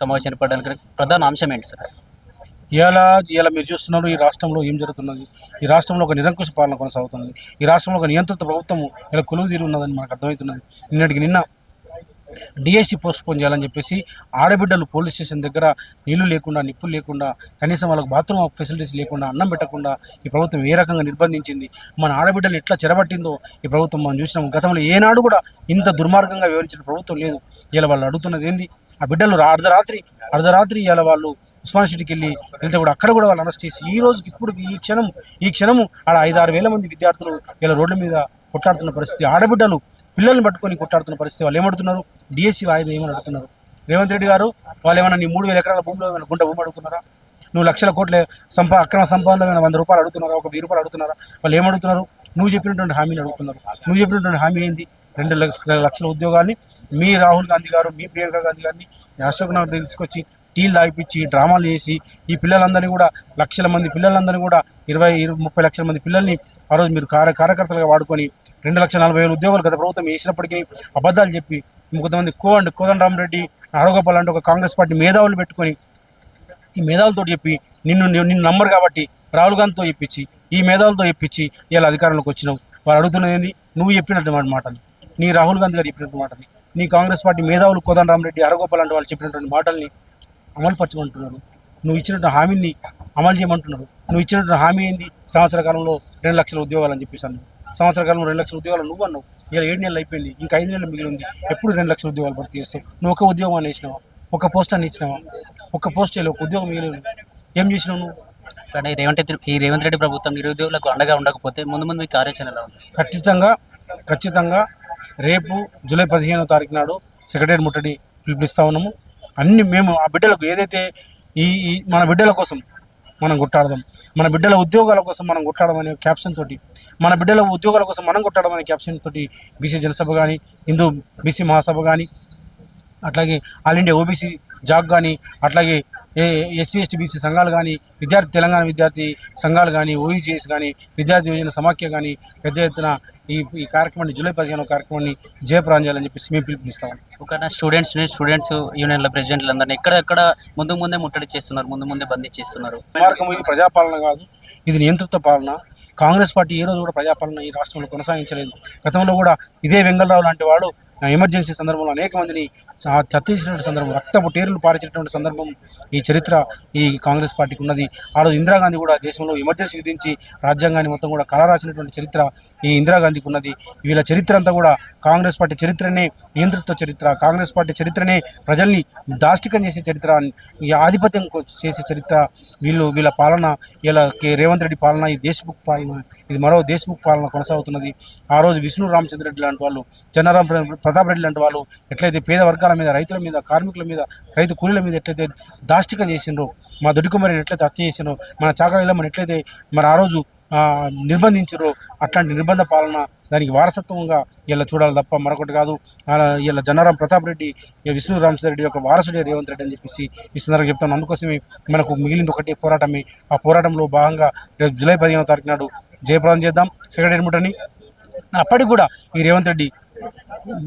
సమావేశం ఏర్పడడానికి ప్రధాన అంశం ఏంటి సార్ అసలు? ఇవాళ ఇవాళ మీరు చూస్తున్నారు ఈ రాష్ట్రంలో ఏం జరుగుతున్నది? ఈ రాష్ట్రంలో ఒక నిరంకుశ పాలన కొనసాగుతున్నది. ఈ రాష్ట్రంలో ఒక నియంత్రిత ప్రభుత్వం ఇలా కొలువు తీరు ఉన్నదని మనకు అర్థమవుతున్నది. నిన్నటికి నిన్న డిఎస్సి పోస్ట్ పోన్ చేయాలని చెప్పేసి ఆడబిడ్డలు పోలీస్ స్టేషన్ దగ్గర నీళ్ళు లేకుండా నిప్పులు లేకుండా కనీసం వాళ్ళకి బాత్రూమ్ ఫెసిలిటీస్ లేకుండా అన్నం పెట్టకుండా ఈ ప్రభుత్వం ఏ రకంగా నిర్బంధించింది? మన ఆడబిడ్డలు ఎట్లా చెరబట్టిందో ఈ ప్రభుత్వం మనం చూసినాం గతంలో ఏనాడు కూడా ఇంత దుర్మార్గంగా వివరించిన ప్రభుత్వం లేదు. ఇలా వాళ్ళు అడుగుతున్నది ఏంది? ఆ బిడ్డలు అర్ధరాత్రి అర్ధరాత్రి ఇవాళ వాళ్ళు ఉస్మాన్ సిటీకి వెళ్ళి వెళ్తే కూడా అక్కడ కూడా వాళ్ళు అరెస్ట్ చేసి ఈ రోజు ఇప్పుడు ఈ క్షణం ఈ క్షణము ఆడ ఐదు ఆరు వేల మంది విద్యార్థులు ఇలా రోడ్ల మీద కొట్లాడుతున్న పరిస్థితి. ఆడబిడ్డలు పిల్లల్ని పట్టుకొని కొట్లాడుతున్న పరిస్థితి. వాళ్ళు ఏమడుతున్నారు? డిఎస్సి వాయిదా ఏమని అడుగుతున్నారు? రేవంత్ రెడ్డి గారు వాళ్ళు ఏమన్నా నీ మూడు వేల ఎకరాల భూమిలో ఏమైనా గుంట భూమి అడుగుతున్నారా? నువ్వు లక్షల కోట్ల సంపా అక్రమ సంపాదనలో ఏమైనా వంద రూపాయలు అడుగుతున్నారా? ఒక వెయ్యి రూపాయలు అడుగుతున్నారా? వాళ్ళు ఏమడుగుతున్నారు? నువ్వు చెప్పినటువంటి హామీని అడుగుతున్నారు. నువ్వు చెప్పినటువంటి హామీ ఏంది? రెండు లక్ష- లక్షల ఉద్యోగాన్ని మీ రాహుల్ గాంధీ గారు మీ ప్రియాంక గాంధీ గారిని అశోక్ నగర్ తీసుకొచ్చి టీలు తాగిపించి డ్రామాలు చేసి ఈ పిల్లలందరినీ కూడా లక్షల మంది పిల్లలందరినీ కూడా ఇరవై ఇరవై ముప్పై లక్షల మంది పిల్లల్ని ఆ రోజు మీరు కార్య కార్యకర్తలుగా వాడుకొని రెండు లక్షల నలభై వేల ఉద్యోగాలు గత ప్రభుత్వం వేసినప్పటికీ అబద్ధాలు చెప్పి కొంతమంది కోండ్ కోదండరామరెడ్డి నారగోపాల్ అంటే ఒక కాంగ్రెస్ పార్టీ మేధావులు పెట్టుకొని ఈ మేధావులతో చెప్పి నిన్ను నిన్ను నమ్మరు కాబట్టి రాహుల్ గాంధీతో చెప్పించి ఈ మేధావులతో చెప్పించి ఇలా అధికారంలోకి వచ్చినావు. వాళ్ళు అడుగుతున్నది నువ్వు చెప్పినటువంటి మాటలు నీ రాహుల్ గాంధీ గారు చెప్పినటువంటి మాటని. నీ కాంగ్రెస్ పార్టీ మేధావులు కోదండరామరెడ్డి హరగోపాల్ అంటే వాళ్ళు చెప్పినటువంటి మాటల్ని అమలుపరచమంటున్నారు నువ్వు ఇచ్చినటువంటి హామీని అమలు చేయమంటున్నారు. నువ్వు ఇచ్చినటువంటి హామీ ఏంది? సంవత్సర కాలంలో రెండు లక్షల ఉద్యోగాలు అని చెప్పేసి అన్నావు సంవత్సర కాలంలో రెండు లక్షల ఉద్యోగాలు నువ్వు అన్నావు. ఇలా ఏడు నెలలు అయిపోయింది. ఇంకా ఐదు నెలలు మిగిలి ఉంది. ఎప్పుడు రెండు లక్షల ఉద్యోగాలు భర్తీ చేస్తావు? నువ్వు ఒక ఉద్యోగం అని ఇచ్చినావా? ఒక పోస్ట్ అని ఇచ్చినావా? ఒక పోస్ట్ ఒక ఉద్యోగం మిగిలి ఏం చేసినావు నువ్వు? కానీ రేవంత్ రెడ్డి ఈ రేవంత్ రెడ్డి ప్రభుత్వం నిరుద్యోగులకు అండగా ఉండకపోతే ముందు ముందు మీ కార్యాచరణ ఖచ్చితంగా ఖచ్చితంగా రేపు జూలై పదిహేనో తారీఖు నాడు సెక్రటరీ ముట్టడి పిలుపునిస్తా ఉన్నాము. అన్ని మేము ఆ బిడ్డలకు ఏదైతే ఈ ఈ మన బిడ్డల కోసం మనం కొట్టాడదాం మన బిడ్డల ఉద్యోగాల కోసం మనం కొట్టాడడం అనే క్యాప్షన్ తోటి మన బిడ్డల ఉద్యోగాల కోసం మనం కొట్టాడడం అనే క్యాప్షన్ తోటి బీసీ జనసభ కానీ హిందూ బీసీ మహాసభ కానీ అట్లాగే ఆల్ ఇండియా ఓబీసీ జాగ్ కానీ అట్లాగే ఏ ఎస్సీ ఎస్టీ బీసీ సంఘాలు కానీ విద్యార్థి తెలంగాణ విద్యార్థి సంఘాలు కానీ ఓయూజీఎస్ కానీ విద్యార్థి యోజన సమాఖ్య కానీ పెద్ద ఎత్తున ఈ ఈ కార్యక్రమాన్ని జూలై పదిహేనో కార్యక్రమాన్ని జయప్రాం చేయాలని చెప్పేసి మేము పిలుపునిస్తాం. ఒక స్టూడెంట్స్ని స్టూడెంట్స్ యూనియన్ల ప్రెసిడెంట్లందరినీ ఎక్కడెక్కడ ముందు ముందే ముట్టడి చేస్తున్నారు ముందు ముందే బందీ చేస్తున్నారు? మార్గం ఇది ప్రజాపాలన కాదు ఇది నియంత్రిత పాలన. కాంగ్రెస్ పార్టీ ఏ రోజు కూడా ప్రజాపాలన ఈ రాష్ట్రంలో కొనసాగించలేదు. గతంలో కూడా ఇదే వెంగళరావు లాంటి వాడు ఎమర్జెన్సీ సందర్భంలో అనేక మందిని హత్యించినటువంటి సందర్భం రక్తపు టేర్లు పారించినటువంటి సందర్భం ఈ చరిత్ర ఈ కాంగ్రెస్ పార్టీకి ఉన్నది. ఆ రోజు ఇందిరాగాంధీ కూడా దేశంలో ఎమర్జెన్సీ విధించి రాజ్యాంగాన్ని మొత్తం కూడా కలరాసినటువంటి చరిత్ర ఈ ఇందిరాగాంధీకి ఉన్నది. వీళ్ళ చరిత్ర అంతా కూడా కాంగ్రెస్ పార్టీ చరిత్రనే నియంతృత్వ చరిత్ర కాంగ్రెస్ పార్టీ చరిత్రనే ప్రజల్ని దాష్టికం చేసే చరిత్ర ఈ ఆధిపత్యం చేసే చరిత్ర వీళ్ళు వీళ్ళ పాలన ఇలా కే- రేవంత్ రెడ్డి పాలన ఈ దేశ్ముఖ్ పాలన ఇది మరో దేశ్ముఖ్ పాలన కొనసాగుతున్నది. ఆ రోజు విష్ణు రామచంద్ర రెడ్డి లాంటి వాళ్ళు చెన్నారాం ప్రతాప్ రెడ్డి లాంటి వాళ్ళు ఎట్లయితే పేద వర్గాల మీద రైతుల మీద కార్మికుల మీద రైతు కూలీల మీద ఎట్లయితే దాష్టికం చేసిండ్రో మా దొడ్డికుమరిని ఎట్లయితే హత్య చేసిండ్రో మన చాకరీలో మనం ఎట్లయితే మరి ఆ రోజు నిర్బంధించరు. అట్లాంటి నిర్బంధ పాలన దానికి వారసత్వంగా వీళ్ళ చూడాలి తప్ప మరొకటి కాదు. వీళ్ళ జనరాం ప్రతాప్ రెడ్డి విష్ణు రామచంద్ర రెడ్డి యొక్క వారసుడే రేవంత్ రెడ్డి అని చెప్పేసి ఈ సందర్భంగా చెప్తాను అందుకోసమే మనకు మిగిలింది ఒకటి పోరాటమే. ఆ పోరాటంలో భాగంగా రేపు జూలై పదిహేనో తారీఖు నాడు జయప్రదం చేద్దాం. సెక్రటరీ ముట్టని అప్పటికి కూడా ఈ రేవంత్ రెడ్డి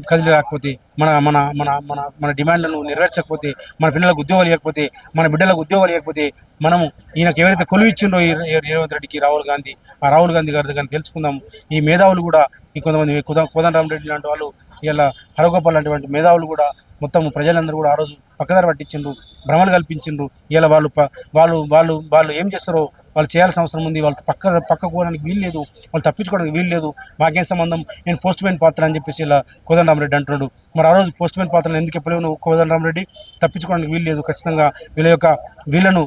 కదిలి రాకపోతే మన మన మన మన మన డిమాండ్లను నెరవేర్చకపోతే మన పిల్లలకు ఉద్యోగాలు ఇవ్వకపోతే మన బిడ్డలకు ఉద్యోగాలు ఇవ్వకపోతే మనము ఈయనకు ఎవరైతే కొలువు ఇచ్చిండో ఈ రేవంత్ రెడ్డికి రాహుల్ గాంధీ ఆ రాహుల్ గాంధీ గారి దగ్గర తెలుసుకుందాం ఈ మేధావులు కూడా ఈ కొంతమంది కోదండరామ్ రెడ్డి లాంటి వాళ్ళు ఇలా హరగోపాల్ లాంటి మేధావులు కూడా మొత్తం ప్రజలందరూ కూడా ఆ రోజు పక్కదారి పట్టించిండ్రు భ్రమలు కల్పించిండ్రు. ఇలా వాళ్ళు వాళ్ళు వాళ్ళు వాళ్ళు ఏం చేస్తారో వాళ్ళు చేయాల్సిన అవసరం ఉంది. వాళ్ళు పక్క పక్క పోవడానికి వీలు లేదు. వాళ్ళు తప్పించుకోవడానికి వీలు లేదు. మాకేం సంబంధం? నేను పోస్ట్ మ్యాన్ పాత్ర అని చెప్పేసి ఇలా కోదండరామరెడ్డి అంటున్నాడు. మరి ఆ రోజు పోస్ట్ మ్యాన్ పాత్రను ఎందుకు చెప్పలేవు నువ్వు కోదండరామరెడ్డి? తప్పించుకోవడానికి వీలు లేదు. ఖచ్చితంగా వీళ్ళ యొక్క వీళ్ళను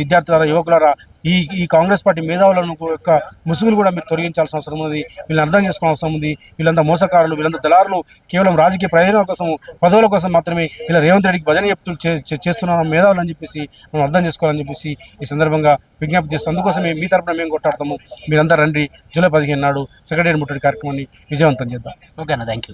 విద్యార్థులారా యువకులారా ఈ ఈ కాంగ్రెస్ పార్టీ మేధావులను యొక్క ముసుగులు కూడా మీరు తొలగించాల్సిన అవసరం ఉంది వీళ్ళని అర్థం చేసుకోవాల్సిన అవసరం ఉంది. వీళ్ళంతా మోసకారులు వీళ్ళంతా దళారులు. కేవలం రాజకీయ ప్రయోజనాల కోసం పదవుల కోసం మాత్రమే ఇలా రేవంత్ రెడ్డికి భజన చెప్తూ చేస్తున్నారు మేధావులు అని చెప్పేసి మనం అర్థం చేసుకోవాలని చెప్పేసి ఈ సందర్భంగా విజ్ఞప్తి చేస్తున్నాం. అందుకోసమే మీ తరపున మేము కొట్టాడతాము మీరందరూ రండి. జూలై పదిహేను నాడు సెక్రటరీ ముట్టడి కార్యక్రమాన్ని విజయవంతం చేద్దాం. ఓకే అన్న థ్యాంక్ యూ